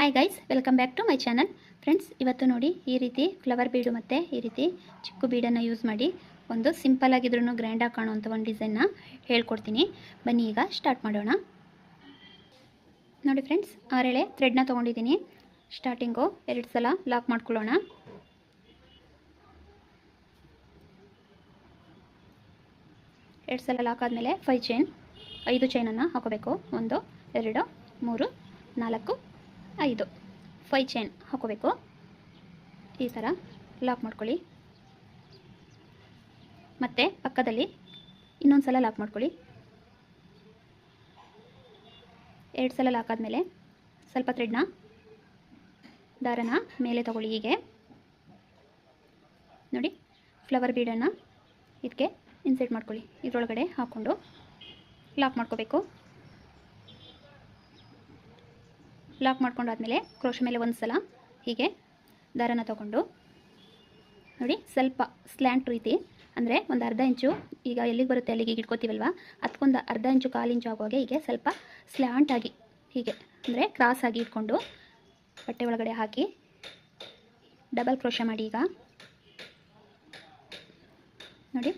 Hi guys welcome back to my channel friends ಇವತ್ತು ನೋಡಿ ಈ ರೀತಿ ಫ್ಲವರ್ ಬೀಡು ಮತ್ತು ಈ ರೀತಿ ಚಿಕ್ಕು ಬೀಡನ್ನು ಯೂಸ್ ಮಾಡಿ ಒಂದು ಸಿಂಪಲ್ ಆಗಿದ್ರೂ ಗ್ರ್ಯಾಂಡಾಗಿ ಕಾಣುವಂಥ ಒಂದು ಡಿಸೈನ್ನ ಹೇಳ್ಕೊಡ್ತೀನಿ. ಬನ್ನಿ ಈಗ ಸ್ಟಾರ್ಟ್ ಮಾಡೋಣ. ನೋಡಿ ಫ್ರೆಂಡ್ಸ್ ಆರೇಳೆ ಥ್ರೆಡ್ನ ತೊಗೊಂಡಿದ್ದೀನಿ. ಸ್ಟಾರ್ಟಿಂಗು ಎರಡು ಸಲ ಲಾಕ್ ಮಾಡ್ಕೊಳ್ಳೋಣ. ಎರಡು ಸಲ ಲಾಕ್ ಆದಮೇಲೆ ಫೈ ಚೈನ್ ಐದು ಚೈನನ್ನು ಹಾಕೋಬೇಕು. ಒಂದು, ಎರಡು, ಮೂರು, ನಾಲ್ಕು ಐದು. ಫೈ ಚೈನ್ ಹಾಕೋಬೇಕು. ಈ ಥರ ಲಾಕ್ ಮಾಡ್ಕೊಳ್ಳಿ. ಮತ್ತು ಪಕ್ಕದಲ್ಲಿ ಇನ್ನೊಂದು ಸಲ ಲಾಕ್ ಮಾಡ್ಕೊಳ್ಳಿ. ಎರಡು ಸಲ ಲಾಕ್ ಆದಮೇಲೆ ಸ್ವಲ್ಪ ಥ್ರೆಡ್ನ ದಾರನ ಮೇಲೆ ತಗೊಳ್ಳಿ ಹೀಗೆ. ನೋಡಿ ಫ್ಲವರ್ ಬೀಡನ್ನು ಇದಕ್ಕೆ ಇನ್ಸೆಟ್ ಮಾಡ್ಕೊಳ್ಳಿ. ಇದರೊಳಗಡೆ ಹಾಕ್ಕೊಂಡು ಲಾಕ್ ಮಾಡ್ಕೋಬೇಕು. ಲಾಕ್ ಮಾಡ್ಕೊಂಡಾದ್ಮೇಲೆ ಕ್ರೋಶ ಮೇಲೆ ಒಂದು ಸಲ ಹೀಗೆ ದಾರನ ತಗೊಂಡು ನೋಡಿ ಸ್ವಲ್ಪ ಸ್ಲ್ಯಾಂಟ್ ರೀತಿ, ಅಂದರೆ ಒಂದು ಅರ್ಧ ಇಂಚು, ಈಗ ಎಲ್ಲಿಗೆ ಬರುತ್ತೆ ಅಲ್ಲಿಗೆ ಇಟ್ಕೋತೀವಲ್ವ? ಅದಕ್ಕೊಂದು ಅರ್ಧ ಇಂಚು, ಕಾಲು ಇಂಚು ಆಗುವಾಗ ಹೀಗೆ ಸ್ವಲ್ಪ ಸ್ಲ್ಯಾಂಟಾಗಿ ಹೀಗೆ, ಅಂದರೆ ಕ್ರಾಸ್ ಆಗಿ ಇಟ್ಕೊಂಡು ಬಟ್ಟೆ ಒಳಗಡೆ ಹಾಕಿ ಡಬಲ್ ಕ್ರೋಶ ಮಾಡಿ ಈಗ. ನೋಡಿ.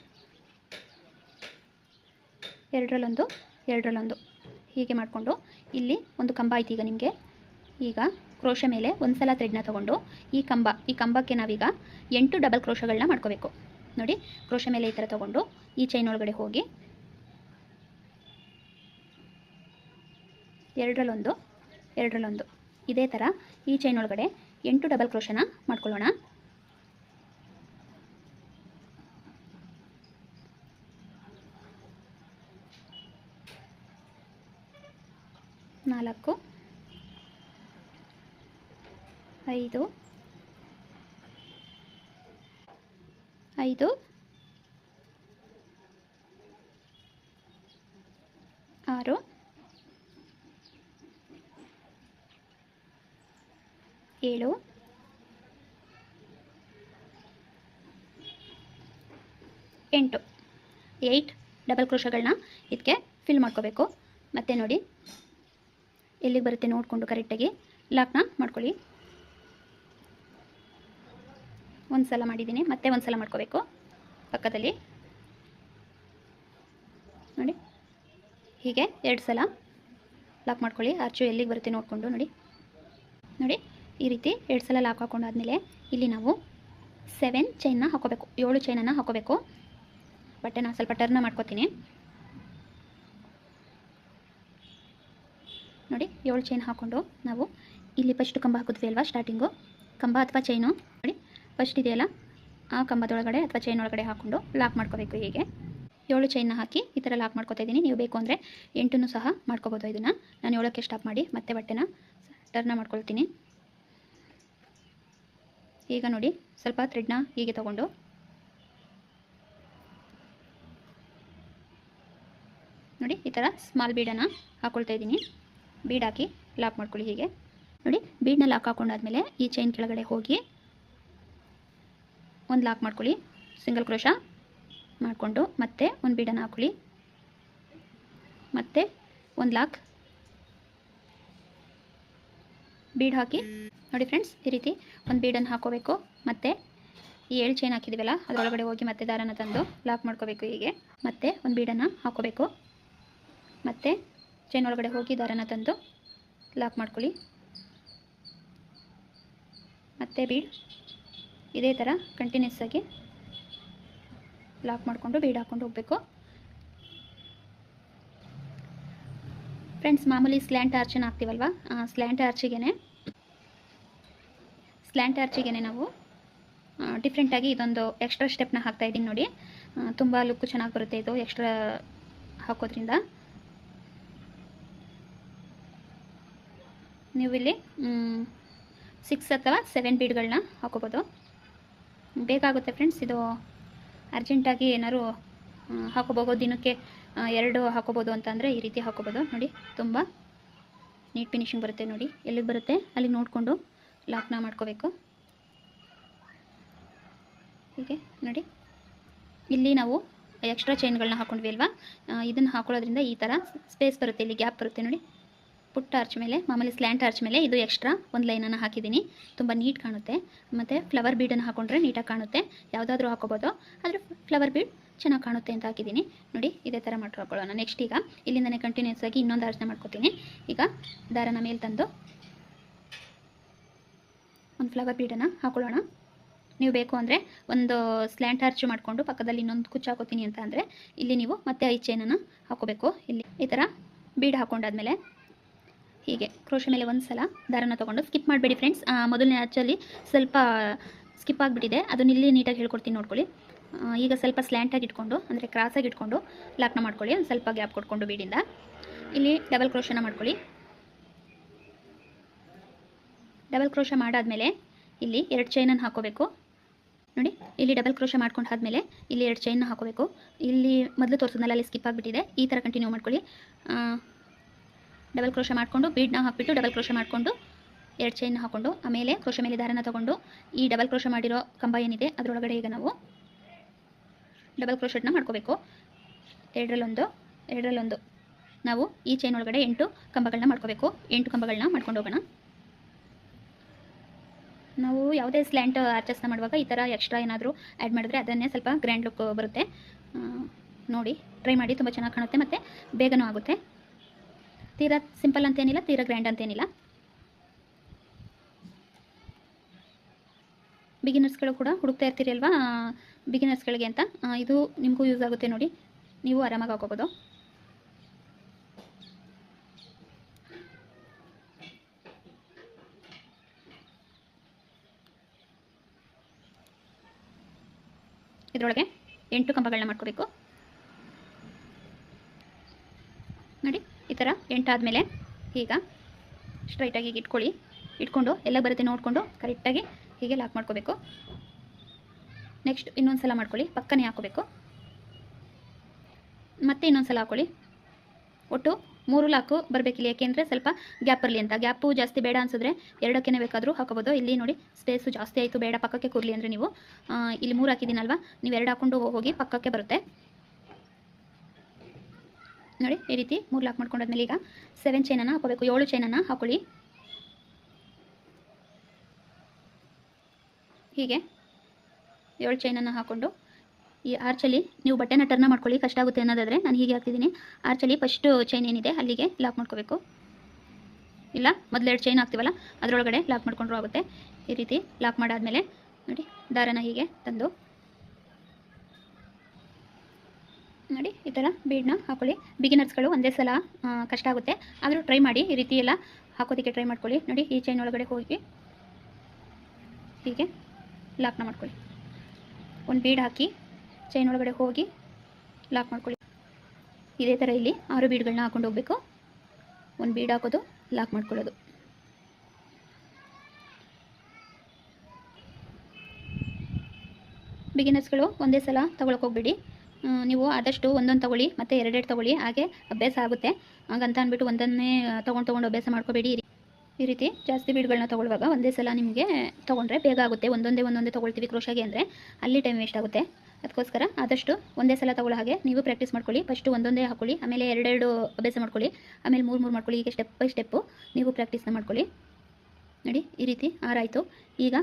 ಎರಡರಲ್ಲೊಂದು ಎರಡರಲ್ಲೊಂದು ಹೀಗೆ ಮಾಡಿಕೊಂಡು ಇಲ್ಲಿ ಒಂದು ಕಂಬ ಆಯ್ತು ಈಗ ನಿಮಗೆ. ಈಗ ಕ್ರೋಶ ಮೇಲೆ ಒಂದು ಸಲ ಥ್ರೆಡ್ನ ತೊಗೊಂಡು ಈ ಕಂಬ, ಈ ಕಂಬಕ್ಕೆ ನಾವೀಗ ಎಂಟು ಡಬಲ್ ಕ್ರೋಶಗಳನ್ನ ಮಾಡ್ಕೋಬೇಕು. ನೋಡಿ, ಕ್ರೋಶ ಮೇಲೆ ಈ ಥರ ತೊಗೊಂಡು ಈ ಚೈನ್ ಒಳಗಡೆ ಹೋಗಿ ಎರಡರಲ್ಲೊಂದು ಎರಡರಲ್ಲೊಂದು. ಇದೇ ಥರ ಈ ಚೈನ್ ಒಳಗಡೆ ಎಂಟು ಡಬಲ್ ಕ್ರೋಶನ ಮಾಡ್ಕೊಳ್ಳೋಣ. ನಾಲ್ಕು ಐದು. ಐದು. ಆರು. ಏಳು. ಎಂಟು. ಏಯ್ಟ್ ಡಬಲ್ ಕ್ರೋಶಗಳನ್ನ ಇದಕ್ಕೆ ಫಿಲ್ ಮಾಡ್ಕೋಬೇಕು. ಮತ್ತೆ ನೋಡಿ ಎಲ್ಲಿಗೆ ಬರುತ್ತೆ ನೋಡಿಕೊಂಡು ಕರೆಕ್ಟಾಗಿ ಲಾಕ್ನ ಮಾಡ್ಕೊಳ್ಳಿ. ಒಂದು ಸಲ ಮಾಡಿದ್ದೀನಿ, ಮತ್ತೆ ಒಂದು ಸಲ ಮಾಡ್ಕೋಬೇಕು ಪಕ್ಕದಲ್ಲಿ. ನೋಡಿ, ಹೀಗೆ ಎರಡು ಸಲ ಲಾಕ್ ಮಾಡ್ಕೊಳ್ಳಿ ಅರ್ಚು ಎಲ್ಲಿಗೆ ಬರುತ್ತೆ ನೋಡಿಕೊಂಡು ನೋಡಿ. ನೋಡಿ, ಈ ರೀತಿ ಎರಡು ಸಲ ಲಾಕ್ ಹಾಕೊಂಡಾದ್ಮೇಲೆ ಇಲ್ಲಿ ನಾವು ಸೆವೆನ್ ಚೈನ್ನ ಹಾಕೋಬೇಕು, ಏಳು ಚೈನನ್ನು ಹಾಕೋಬೇಕು. ಬಟ್ಟೆನ ಸ್ವಲ್ಪ ಟರ್ನ ಮಾಡ್ಕೋತೀನಿ. ನೋಡಿ, ಏಳು ಚೈನ್ ಹಾಕ್ಕೊಂಡು ನಾವು ಇಲ್ಲಿ ಫಸ್ಟ್ ಕಂಬ ಹಾಕಿದ್ವಿ ಅಲ್ವಾ ಸ್ಟಾರ್ಟಿಂಗು ಕಂಬ ಅಥವಾ ಚೈನು ನೋಡಿ ಫಸ್ಟ್ ಇದೆಯಲ್ಲ? ಆ ಕಂಬದೊಳಗಡೆ ಅಥವಾ ಚೈನ್ ಒಳಗಡೆ ಹಾಕ್ಕೊಂಡು ಲಾಕ್ ಮಾಡ್ಕೋಬೇಕು ಹೀಗೆ. ಏಳು ಚೈನ್ನ ಹಾಕಿ ಈ ಥರ ಲಾಕ್ ಮಾಡ್ಕೋತಾ ಇದ್ದೀನಿ. ನೀವು ಬೇಕು ಅಂದರೆ ಎಂಟನ್ನು ಸಹ ಮಾಡ್ಕೋಬೋದು ಇದನ್ನು. ನಾನು ಏಳಕ್ಕೆ ಸ್ಟಾಪ್ ಮಾಡಿ ಮತ್ತೆ ಬಟ್ಟೆನ ಟರ್ನ ಮಾಡ್ಕೊಳ್ತೀನಿ. ಈಗ ನೋಡಿ, ಸ್ವಲ್ಪ ಥ್ರೆಡ್ನ ಹೀಗೆ ತಗೊಂಡು. ನೋಡಿ, ಈ ಥರ ಸ್ಮಾಲ್ ಬೀಡನ್ನು ಹಾಕ್ಕೊಳ್ತಾ ಇದ್ದೀನಿ. ಬೀಡ್ ಹಾಕಿ ಲಾಕ್ ಮಾಡ್ಕೊಳ್ಳಿ ಹೀಗೆ. ನೋಡಿ ಬೀಡನ್ನ ಲಾಕ್ ಹಾಕೊಂಡಾದ್ಮೇಲೆ ಈ ಚೈನ್ ಕೆಳಗಡೆ ಹೋಗಿ ಒಂದು ಲಾಕ್ ಮಾಡ್ಕೊಳ್ಳಿ. ಸಿಂಗಲ್ ಕ್ರೋಶ ಮಾಡಿಕೊಂಡು ಮತ್ತೆ ಒಂದು ಬೀಡನ್ನು ಹಾಕೊಳ್ಳಿ. ಮತ್ತೆ ಒಂದು ಲಾಕ್. ಬೀಡ್ ಹಾಕಿ. ನೋಡಿ ಫ್ರೆಂಡ್ಸ್, ಈ ರೀತಿ ಒಂದು ಬೀಡನ್ನು ಹಾಕೋಬೇಕು. ಮತ್ತು ಈ ಏಳು ಚೈನ್ ಹಾಕಿದ್ದೀವಲ್ಲ ಅದರೊಳಗಡೆ ಹೋಗಿ ಮತ್ತೆ ದಾರನ ತಂದು ಲಾಕ್ ಮಾಡ್ಕೋಬೇಕು ಹೀಗೆ. ಮತ್ತೆ ಒಂದು ಬೀಡನ್ನು ಹಾಕೋಬೇಕು. ಮತ್ತೆ ಚೈನ್ ಒಳಗಡೆ ಹೋಗಿ ದಾರನ ತಂದು ಲಾಕ್ ಮಾಡ್ಕೊಳ್ಳಿ. ಮತ್ತೆ ಬೀಡ್. ಇದೇ ಥರ ಕಂಟಿನ್ಯೂಸ್ ಆಗಿ ಲಾಕ್ ಮಾಡಿಕೊಂಡು ಬೀಡ್ ಹಾಕ್ಕೊಂಡು ಹೋಗಬೇಕು. ಫ್ರೆಂಡ್ಸ್ ಮಾಮೂಲಿ ಸ್ಲ್ಯಾಂಟ್ ಆರ್ಚನ್ನು ಹಾಕ್ತೀವಲ್ವ? ಸ್ಲ್ಯಾಂಟ್ ಆರ್ಚಿಗೆ ಸ್ಲ್ಯಾಂಟ್ ಆರ್ಚಿಗೆ ನಾವು ಡಿಫ್ರೆಂಟಾಗಿ ಇದೊಂದು ಎಕ್ಸ್ಟ್ರಾ ಸ್ಟೆಪ್ನ ಹಾಕ್ತಾ ಇದ್ದೀನಿ ನೋಡಿ. ತುಂಬ ಲುಕ್ಕು ಚೆನ್ನಾಗಿ ಬರುತ್ತೆ ಇದು ಎಕ್ಸ್ಟ್ರಾ ಹಾಕೋದ್ರಿಂದ. ನೀವು ಇಲ್ಲಿ ಸಿಕ್ಸ್ ಅಥವಾ ಸೆವೆನ್ ಬೀಡ್ಗಳನ್ನ ಹಾಕೋಬೋದು. ಬೇಕಾಗುತ್ತೆ ಫ್ರೆಂಡ್ಸ್ ಇದು ಅರ್ಜೆಂಟಾಗಿ ಏನಾದ್ರು ಹಾಕೋಬೋದು ದಿನಕ್ಕೆ ಎರಡು ಹಾಕೋಬೋದು ಅಂತಂದರೆ ಈ ರೀತಿ ಹಾಕೋಬೋದು ನೋಡಿ, ತುಂಬ ನೀಟ್ ಫಿನಿಶಿಂಗ್ ಬರುತ್ತೆ ನೋಡಿ. ಎಲ್ಲಿಗೆ ಬರುತ್ತೆ? ಅಲ್ಲಿಗೆ ನೋಡಿಕೊಂಡು ಲಾಕ್ನ ಮಾಡ್ಕೋಬೇಕು. ಹೀಗೆ, ನೋಡಿ. ಇಲ್ಲಿ ನಾವು ಎಕ್ಸ್ಟ್ರಾ ಚೈನ್ಗಳನ್ನ ಹಾಕೊಂಡ್ವಿ ಅಲ್ವಾ? ಇದನ್ನು ಹಾಕೊಳ್ಳೋದ್ರಿಂದ ಈ ಥರ ಸ್ಪೇಸ್ ಬರುತ್ತೆ, ಇಲ್ಲಿ ಗ್ಯಾಪ್ ಬರುತ್ತೆ ನೋಡಿ. ಪುಟ್ಟ ಆರ್ಚ್ ಮೇಲೆ, ಮಾಮೂಲಿ ಸ್ಲ್ಯಾಂಟ್ ಆರ್ಚ್ ಮೇಲೆ ಇದು ಎಕ್ಸ್ಟ್ರಾ ಒಂದು ಲೈನನ್ನು ಹಾಕಿದ್ದೀನಿ ತುಂಬ ನೀಟ್ ಕಾಣುತ್ತೆ. ಮತ್ತು ಫ್ಲವರ್ ಬೀಡನ್ನು ಹಾಕೊಂಡ್ರೆ ನೀಟಾಗಿ ಕಾಣುತ್ತೆ. ಯಾವುದಾದ್ರೂ ಹಾಕೋಬೋದು. ಆದರೆ ಫ್ಲವರ್ ಬೀಡ್ ಚೆನ್ನಾಗಿ ಕಾಣುತ್ತೆ ಅಂತ ಹಾಕಿದ್ದೀನಿ ನೋಡಿ, ಇದೇ ಥರ ಹಾಕೊಳ್ಳೋಣ. ನೆಕ್ಸ್ಟ್ ಈಗ ಇಲ್ಲಿಂದನೇ ಕಂಟಿನ್ಯೂಸ್ ಆಗಿ ಇನ್ನೊಂದು ಅರ್ಚನೆ ಮಾಡ್ಕೋತೀನಿ. ಈಗ ದಾರನ ಮೇಲೆ ತಂದು ಒಂದು ಫ್ಲವರ್ ಬೀಡನ್ನು ಹಾಕೊಳ್ಳೋಣ. ನೀವು ಬೇಕು ಅಂದರೆ ಒಂದು ಸ್ಲ್ಯಾಂಟ್ ಆರ್ಚ್ ಮಾಡಿಕೊಂಡು ಪಕ್ಕದಲ್ಲಿ ಇನ್ನೊಂದು ಕುಚ್ಚು ಹಾಕೋತೀನಿ ಅಂತ ಅಂದರೆ ಇಲ್ಲಿ ನೀವು ಮತ್ತೆ ಐ ಚೈನನ್ನು ಹಾಕೋಬೇಕು. ಇಲ್ಲಿ ಈ ಥರ ಬೀಡ್ ಹಾಕೊಂಡಾದ್ಮೇಲೆ ಹೀಗೆ ಕ್ರೋಶ ಮೇಲೆ ಒಂದು ಸಲ ದಾರನ ತೊಗೊಂಡು ಸ್ಕಿಪ್ ಮಾಡಬೇಡಿ ಫ್ರೆಂಡ್ಸ್ ಮೊದಲನೇ ಆ್ಯಕ್ಚುಲಿ ಸ್ವಲ್ಪ ಸ್ಕಿಪ್ ಆಗಿಬಿಟ್ಟಿದೆ. ಅದನ್ನ ಇಲ್ಲಿ ನೀಟಾಗಿ ಹೇಳ್ಕೊಡ್ತೀನಿ ನೋಡ್ಕೊಳ್ಳಿ. ಈಗ ಸ್ವಲ್ಪ ಸ್ಲ್ಯಾಂಟಾಗಿ ಇಟ್ಕೊಂಡು, ಅಂದರೆ ಕ್ರಾಸಾಗಿ ಇಟ್ಕೊಂಡು ಲಾಕ್ನ ಮಾಡ್ಕೊಳ್ಳಿ. ಒಂದು ಸ್ವಲ್ಪ ಗ್ಯಾಪ್ ಕೊಟ್ಕೊಂಡು ಬೀಡಿಂದ. ಇಲ್ಲಿ ಡಬಲ್ ಕ್ರೋಶನ ಮಾಡ್ಕೊಳ್ಳಿ. ಡಬಲ್ ಕ್ರೋಶ ಮಾಡಾದಮೇಲೆ ಇಲ್ಲಿ ಎರಡು ಚೈನನ್ನು ಹಾಕೋಬೇಕು. ನೋಡಿ, ಇಲ್ಲಿ ಡಬಲ್ ಕ್ರೋಶ ಮಾಡ್ಕೊಂಡು ಆದಮೇಲೆ ಇಲ್ಲಿ ಎರಡು ಚೈನ್ನ ಹಾಕೋಬೇಕು. ಇಲ್ಲಿ ಮೊದಲು ತೋರಿಸಿದ್ನಲ್ಲ, ಅಲ್ಲಿ ಸ್ಕಿಪ್ ಆಗಿಬಿಟ್ಟಿದೆ. ಈ ಥರ ಕಂಟಿನ್ಯೂ ಮಾಡ್ಕೊಳ್ಳಿ. ಡಬಲ್ ಕ್ರೋಶ ಮಾಡಿಕೊಂಡು, ಬೀಡ್ನ ಹಾಕಿಬಿಟ್ಟು ಡಬಲ್ ಕ್ರೋಶ ಮಾಡಿಕೊಂಡು, ಎರಡು ಚೈನ್ ಹಾಕ್ಕೊಂಡು ಆಮೇಲೆ ಕ್ರೋಶ ಮೇಲೆ ದಾರನ ತಗೊಂಡು, ಈ ಡಬಲ್ ಕ್ರೋಶ ಮಾಡಿರೋ ಕಂಬ ಏನಿದೆ, ಅದರೊಳಗಡೆ ಈಗ ನಾವು ಡಬಲ್ ಕ್ರೋಶೆಟ್ನ ಮಾಡ್ಕೋಬೇಕು. ಎರಡರಲ್ಲೊಂದು ಎರಡರಲ್ಲೊಂದು. ನಾವು ಈ ಚೈನ್ ಒಳಗಡೆ ಎಂಟು ಕಂಬಗಳನ್ನ ಮಾಡ್ಕೋಬೇಕು. ಎಂಟು ಕಂಬಗಳನ್ನ ಮಾಡ್ಕೊಂಡು ಹೋಗೋಣ. ನಾವು ಯಾವುದೇ ಸ್ಲ್ಯಾಂಟ್ ಆರ್ಚಸ್ನ ಮಾಡುವಾಗ ಈ ಥರ ಎಕ್ಸ್ಟ್ರಾ ಏನಾದರೂ ಆ್ಯಡ್ ಮಾಡಿದ್ರೆ ಅದನ್ನೇ ಸ್ವಲ್ಪ ಗ್ರ್ಯಾಂಡ್ ಲುಕ್ ಬರುತ್ತೆ. ನೋಡಿ ಟ್ರೈ ಮಾಡಿ, ತುಂಬ ಚೆನ್ನಾಗಿ ಕಾಣುತ್ತೆ, ಮತ್ತು ಬೇಗನೂ ಆಗುತ್ತೆ. ತೀರಾ ಸಿಂಪಲ್ ಅಂತೇನಿಲ್ಲ, ತೀರ ಗ್ರ್ಯಾಂಡ್ ಅಂತೇನಿಲ್ಲ. ಬಿಗಿನರ್ಸ್ಗಳು ಕೂಡ ಹುಡುಕ್ತಾ ಇರ್ತೀರಿ ಅಲ್ವಾ ಬಿಗಿನರ್ಸ್ಗಳಿಗೆ ಅಂತ. ಇದು ನಿಮಗೂ ಯೂಸ್ ಆಗುತ್ತೆ ನೋಡಿ. ನೀವು ಆರಾಮಾಗಿ ಹಾಕೋಬೋದು. ಇದರೊಳಗೆ ಎಂಟು ಕಂಬಗಳನ್ನ ಮಾಡ್ಕೋಬೇಕು ನೋಡಿ ಈ ಥರ ಎಂಟಾದಮೇಲೆ ಈಗ ಸ್ಟ್ರೈಟಾಗಿ ಈಗ ಇಟ್ಕೊಳ್ಳಿ. ಇಟ್ಕೊಂಡು ಎಲ್ಲ ಬರುತ್ತೆ ನೋಡಿಕೊಂಡು ಕರೆಕ್ಟಾಗಿ ಹೀಗೆ ಲಾಕ್ ಮಾಡ್ಕೋಬೇಕು. ನೆಕ್ಸ್ಟ್ ಇನ್ನೊಂದು ಸಲ ಮಾಡ್ಕೊಳ್ಳಿ. ಪಕ್ಕನೇ ಹಾಕೋಬೇಕು ಮತ್ತೆ ಇನ್ನೊಂದು ಸಲ ಹಾಕೊಳ್ಳಿ ಒಟ್ಟು ಮೂರು ಲಾಕು ಬರಬೇಕಿಲ್ಲ. ಯಾಕೆಂದರೆ ಸ್ವಲ್ಪ ಗ್ಯಾಪ್ ಬರಲಿ ಅಂತ. ಗ್ಯಾಪು ಜಾಸ್ತಿ ಬೇಡ ಅನ್ಸಿದ್ರೆ ಎರಡಕ್ಕೇ ಬೇಕಾದರೂ ಹಾಕೋಬೋದು ಇಲ್ಲಿ ನೋಡಿ ಸ್ಪೇಸು ಜಾಸ್ತಿ ಆಯಿತು. ಬೇಡ. ಪಕ್ಕಕ್ಕೆ ಕೂರಲಿ ಅಂದರೆ ನೀವು ಇಲ್ಲಿ ಮೂರು ಹಾಕಿದ್ದೀನಲ್ವ? ನೀವು ಎರಡು ಹಾಕೊಂಡು ಹೋಗಿ ಪಕ್ಕಕ್ಕೆ ಬರುತ್ತೆ. ನೋಡಿ, ಈ ರೀತಿ ಮೂರು ಲಾಕ್ ಮಾಡ್ಕೊಂಡಾದ್ಮೇಲೆ ಈಗ ಸೆವೆನ್ ಚೈನನ್ನು ಹಾಕೋಬೇಕು ಏಳು ಚೈನನ್ನು ಹಾಕೊಳ್ಳಿ. ಹೀಗೆ ಏಳು ಚೈನನ್ನು ಹಾಕ್ಕೊಂಡು ಈ ಆರ್ಚಲ್ಲಿ ನೀವು ಬಟ್ಟೆನ ಟರ್ನ್ ಮಾಡ್ಕೊಳ್ಳಿ. ಕಷ್ಟ ಆಗುತ್ತೆ ಅನ್ನೋದಾದರೆ ನಾನು ಹೀಗೆ ಹಾಕ್ತಿದ್ದೀನಿ. ಆರ್ಚಲ್ಲಿ ಫಸ್ಟು ಚೈನ್ ಏನಿದೆ ಅಲ್ಲಿಗೆ ಲಾಕ್ ಮಾಡ್ಕೋಬೇಕು. ಇಲ್ಲ ಮೊದಲೆರಡು ಚೈನ್ ಹಾಕ್ತೀವಲ್ಲ, ಅದರೊಳಗಡೆ ಲಾಕ್ ಮಾಡ್ಕೊಂಡ್ರೂ ಆಗುತ್ತೆ. ಈ ರೀತಿ ಲಾಕ್ ಮಾಡಾದಮೇಲೆ ನೋಡಿ, ದಾರನ ಹೀಗೆ ತಂದು ನೋಡಿ, ಈ ಥರ ಬೀಡನ್ನ ಹಾಕೊಳ್ಳಿ. ಬಿಗಿನರ್ಸ್ಗಳು ಒಂದೇ ಸಲ ಕಷ್ಟ ಆಗುತ್ತೆ. ಆದರೂ ಟ್ರೈ ಮಾಡಿ, ಈ ರೀತಿ ಎಲ್ಲ ಹಾಕೋದಕ್ಕೆ ಟ್ರೈ ಮಾಡ್ಕೊಳ್ಳಿ. ನೋಡಿ, ಈ ಚೈನ್ ಒಳಗಡೆ ಹೋಗಿ ಹೀಗೆ ಲಾಕ್ನ ಮಾಡ್ಕೊಳ್ಳಿ. ಒಂದು ಬೀಡ್ ಹಾಕಿ ಚೈನ್ ಒಳಗಡೆ ಹೋಗಿ ಲಾಕ್ ಮಾಡ್ಕೊಳ್ಳಿ. ಇದೇ ಥರ ಇಲ್ಲಿ ಆರು ಬೀಡ್ಗಳನ್ನ ಹಾಕೊಂಡು ಹೋಗಬೇಕು. ಒಂದು ಬೀಡ್ ಹಾಕೋದು ಲಾಕ್ ಮಾಡ್ಕೊಳ್ಳೋದು. ಬಿಗಿನರ್ಸ್ಗಳು ಒಂದೇ ಸಲ ತೊಗೊಳಕ್ಕೆ ಹೋಗ್ಬೇಡಿ. ನೀವು ಆದಷ್ಟು ಒಂದೊಂದು ತಗೊಳ್ಳಿ, ಮತ್ತೆ ಎರಡೆರಡು ತಗೊಳ್ಳಿ, ಹಾಗೆ ಅಭ್ಯಾಸ ಆಗುತ್ತೆ. ಹಾಗಂತ ಅಂದ್ಬಿಟ್ಟು ಒಂದನ್ನೇ ತೊಗೊಂಡು ತೊಗೊಂಡು ಅಭ್ಯಾಸ ಮಾಡ್ಕೋಬೇಡಿ. ಈ ರೀತಿ ಜಾಸ್ತಿ ಬೀಡ್ಗಳನ್ನ ತಗೊಳ್ಳುವಾಗ ಒಂದೇ ಸಲ ನಿಮಗೆ ತೊಗೊಂಡ್ರೆ ಬೇಗ ಆಗುತ್ತೆ. ಒಂದೊಂದೇ ಒಂದೊಂದೇ ತೊಗೊಳ್ತೀವಿ ಕ್ರೋಶಾಗೆ ಅಂದರೆ ಅಲ್ಲಿ ಟೈಮ್ ವೇಸ್ಟ್ ಆಗುತ್ತೆ. ಅದಕ್ಕೋಸ್ಕರ ಆದಷ್ಟು ಒಂದೇ ಸಲ ತಗೊಳ್ಳೋ ಹಾಗೆ ನೀವು ಪ್ರಾಕ್ಟೀಸ್ ಮಾಡ್ಕೊಳ್ಳಿ. ಫಸ್ಟು ಒಂದೊಂದೇ ಹಾಕೊಳ್ಳಿ, ಆಮೇಲೆ ಎರಡೆರಡು ಅಭ್ಯಾಸ ಮಾಡ್ಕೊಳ್ಳಿ, ಆಮೇಲೆ ಮೂರು ಮೂರು ಮಾಡ್ಕೊಳ್ಳಿ ಈಗ ಸ್ಟೆಪ್ ಬೈ ಸ್ಟೆಪ್ಪು ನೀವು ಪ್ರಾಕ್ಟೀಸ್ನ ಮಾಡ್ಕೊಳ್ಳಿ. ನೋಡಿ, ಈ ರೀತಿ ಆರಾಯಿತು ಈಗ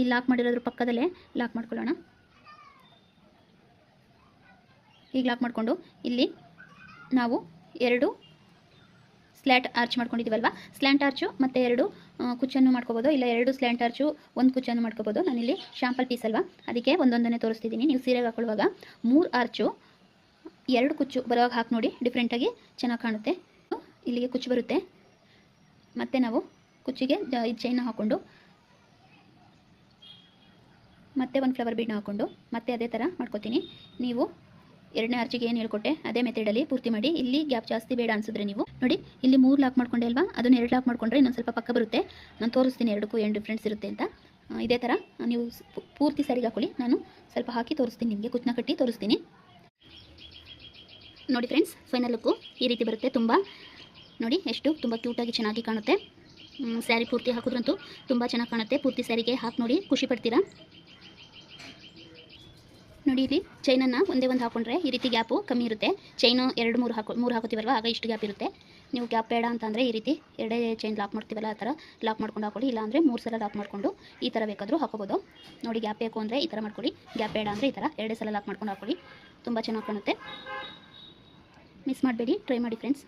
ಈ ಲಾಕ್ ಮಾಡಿರೋದ್ರ ಪಕ್ಕದಲ್ಲೇ ಲಾಕ್ ಮಾಡ್ಕೊಳ್ಳೋಣ. ಈಗ ಲಾಕ್ ಮಾಡಿಕೊಂಡು ಇಲ್ಲಿ ನಾವು ಎರಡು ಸ್ಲ್ಯಾಟ್ ಆರ್ಚ್ ಮಾಡ್ಕೊಂಡಿದ್ದೀವಲ್ವ? ಸ್ಲ್ಯಾಂಟ್ ಆರ್ಚು ಮತ್ತು ಎರಡು ಕುಚ್ಚನ್ನು ಮಾಡ್ಕೋಬೋದು. ಇಲ್ಲ, ಎರಡು ಸ್ಲ್ಯಾಂಟ್ ಆರ್ಚು ಒಂದು ಕುಚ್ಚನ್ನು ಮಾಡ್ಕೋಬೋದು. ನಾನಿಲ್ಲಿ ಶಾಂಪಲ್ ಪೀಸ್ ಅಲ್ವಾ? ಅದಕ್ಕೆ ಒಂದೊಂದನ್ನೇ ತೋರಿಸ್ತಿದ್ದೀನಿ. ನೀವು ಸೀರೆಗೆ ಹಾಕೊಳ್ಳುವಾಗ ಮೂರು ಆರ್ಚು ಎರಡು ಕುಚ್ಚು ಬರುವಾಗ ಹಾಕಿ ನೋಡಿ. ಡಿಫ್ರೆಂಟಾಗಿ ಚೆನ್ನಾಗಿ ಕಾಣುತ್ತೆ. ಇಲ್ಲಿಗೆ ಕುಚ್ಚು ಬರುತ್ತೆ. ಮತ್ತು ನಾವು ಕುಚ್ಚಿಗೆ ಇದು ಚೈನ್ ಹಾಕ್ಕೊಂಡು, ಮತ್ತೆ ಒಂದು ಫ್ಲವರ್ ಬೀಡ್ನ ಹಾಕ್ಕೊಂಡು, ಮತ್ತೆ ಅದೇ ಥರ ಮಾಡ್ಕೊತೀನಿ. ನೀವು ಎರಡನೇ ಆರ್ಚಿಗೆ ಏನು ಹೇಳ್ಕೊಟ್ಟೆ? ಅದೇ ಮೆಥಡಲ್ಲಿ ಪೂರ್ತಿ ಮಾಡಿ. ಇಲ್ಲಿ ಗ್ಯಾಪ್ ಜಾಸ್ತಿ ಬೇಡ ಅನ್ಸಿದ್ರೆ ನೀವು ನೋಡಿ. ಇಲ್ಲಿ ಮೂರು ಲಾಕ್ ಮಾಡ್ಕೊಂಡೆ ಅಲ್ವಾ? ಅದನ್ನ ಎರಡು ಲಾಕ್ ಮಾಡ್ಕೊಂಡ್ರೆ ಇನ್ನೊಂದು ಸ್ವಲ್ಪ ಪಕ್ಕ ಬರುತ್ತೆ. ನಾನು ತೋರಿಸ್ತೀನಿ ಎರಡಕ್ಕೂ ಏನು ಡಿಫ್ರೆನ್ಸ್ ಇರುತ್ತೆ ಅಂತ. ಇದೇ ಥರ ನೀವು ಪೂರ್ತಿ ಸರಿಗೆ ಹಾಕೊಳ್ಳಿ. ನಾನು ಸ್ವಲ್ಪ ಹಾಕಿ ತೋರಿಸ್ತೀನಿ ನಿಮಗೆ. ಕುಚ್ಚನ ಕಟ್ಟಿ ತೋರಿಸ್ತೀನಿ. ನೋಡಿ ಫ್ರೆಂಡ್ಸ್ ಫೈನಲ್ ಲುಕ್ಕು ಈ ರೀತಿ ಬರುತ್ತೆ ತುಂಬ. ನೋಡಿ, ಎಷ್ಟು ತುಂಬ ಕ್ಯೂಟಾಗಿ ಚೆನ್ನಾಗಿ ಕಾಣುತ್ತೆ. ಸ್ಯಾರಿ ಪೂರ್ತಿ ಹಾಕಿದ್ರಂತೂ ತುಂಬ ಚೆನ್ನಾಗಿ ಕಾಣುತ್ತೆ. ಪೂರ್ತಿ ಸ್ಯಾರಿಗೆ ಹಾಕಿ ನೋಡಿ. ಖುಷಿ ಪಡ್ತೀರಾ? ನೋಡಿ ಇಲ್ಲಿ ಚೈನನ್ನು ಒಂದೇ ಒಂದು ಹಾಕೊಂಡ್ರೆ ಈ ರೀತಿ ಗ್ಯಾಪು ಕಮ್ಮಿ ಇರುತ್ತೆ. ಚೈನು ಎರಡು, ಮೂರು ಹಾಕೋ, ಮೂರು ಹಾಕೋತೀವಲ್ವ? ಆಗ ಇಷ್ಟು ಗ್ಯಾಪ್ ಇರುತ್ತೆ. ನೀವು ಗ್ಯಾಪ್ ಬೇಡ ಅಂತಂದರೆ ಈ ರೀತಿ ಎರಡೇ ಚೈನ್ ಲಾಕ್ ಮಾಡ್ತೀವಲ್ಲ, ಆ ಥರ ಲಾಕ್ ಮಾಡ್ಕೊಂಡು ಹಾಕೊಳ್ಳಿ. ಇಲ್ಲಾಂದರೆ ಮೂರು ಸಲ ಲಾಕ್ ಮಾಡಿಕೊಂಡು ಈ ಥರ ಬೇಕಾದರೂ ಹಾಕೋಬೋದು. ನೋಡಿ ಗ್ಯಾಪ್ ಬೇಕು ಅಂದರೆ ಈ ಥರ ಮಾಡ್ಕೊಳ್ಳಿ. ಗ್ಯಾಪ್ ಬೇಡ ಅಂದರೆ ಈ ಥರ ಎರಡೇ ಸಲ ಲಾಕ್ ಮಾಡ್ಕೊಂಡು ಹಾಕೊಳ್ಳಿ. ತುಂಬ ಚೆನ್ನಾಗಿ ಕಾಣುತ್ತೆ. ಮಿಸ್ ಮಾಡಬೇಡಿ ಟ್ರೈ ಮಾಡಿ ಫ್ರೆಂಡ್ಸ್